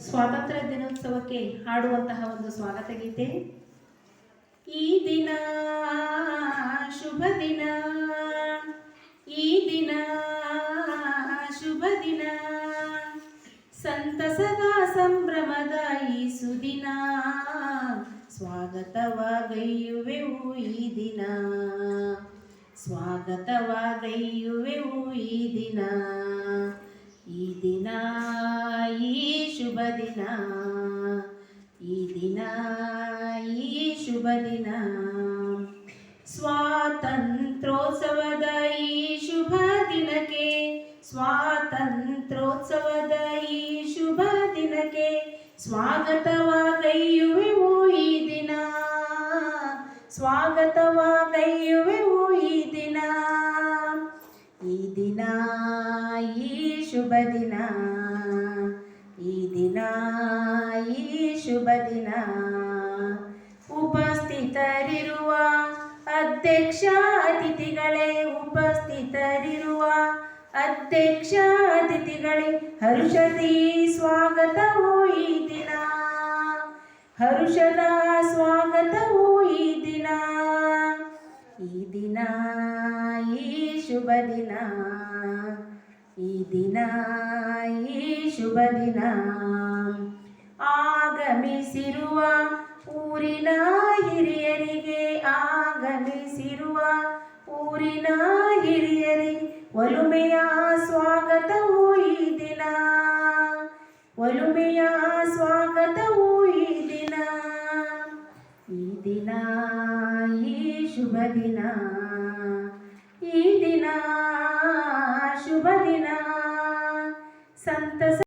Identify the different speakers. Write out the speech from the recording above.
Speaker 1: ಸ್ವಾತಂತ್ರ್ಯ ದಿನೋತ್ಸವಕ್ಕೆ ಹಾಡುವಂತಹ ಒಂದು ಸ್ವಾಗತ ಗೀತೆ. ಈ ದಿನ, ಶುಭ ದಿನ. ಈ ದಿನ, ಶುಭ ದಿನ. ಸಂತಸದ ಸಂಭ್ರಮದ ಈ ಸುದಿನ ಸ್ವಾಗತವಾಗೈಯುವೆವು ಈ ದಿನ. ಸ್ವಾಗತವಾಗೈಯುವೆವು ಈ ದಿನ. ಈ ದಿನ ಶುಭ ದಿನ ಈ ದಿನ, ಈ ಶುಭ ದಿನ ಸ್ವಾತಂತ್ರ್ಯೋತ್ಸವದ ಈ ಶುಭ ದಿನಕ್ಕೆ ಸ್ವಾತಂತ್ರ್ಯೋತ್ಸವದ ಈ ಶುಭ ದಿನಕ್ಕೆ ಸ್ವಾಗತವಾಗೈಯುವೆವು ಈ ದಿನ. ಸ್ವಾಗತವಾಗೈಯುವೆವು ಈ ದಿನ. ಈ ದಿನ, ಈ ಶುಭ ದಿನ ಶುಭ ದಿನ ಉಪಸ್ಥಿತರಿರುವ ಅಧ್ಯಕ್ಷ ಅತಿಥಿಗಳೇ, ಉಪಸ್ಥಿತರಿರುವ ಅಧ್ಯಕ್ಷ ಅತಿಥಿಗಳೇ, ಹರುಷದಿ ಸ್ವಾಗತವು ಈ ದಿನ. ಹರುಷದ ಸ್ವಾಗತವು ಈ ದಿನ. ಈ ದಿನ, ಈ ಶುಭ ದಿನ. ಈ ದಿನ, ಈ ಶುಭ ದಿನ. ಆಗಮಿಸಿರುವ ಊರಿನ ಹಿರಿಯರಿಗೆ, ಆಗಮಿಸಿರುವ ಊರಿನ ಹಿರಿಯರಿಗೆ ಒಲುಮೆಯ ಸ್ವಾಗತವು ಈ ದಿನ. ಒಲುಮೆಯ ಸ್ವಾಗತವು ಈ ದಿನ. ಈ ದಿನ, ಈ ಶುಭ ದಿನ. ಈ ದಿನ, ಶುಭ ದಿನ. ಸಂತಸ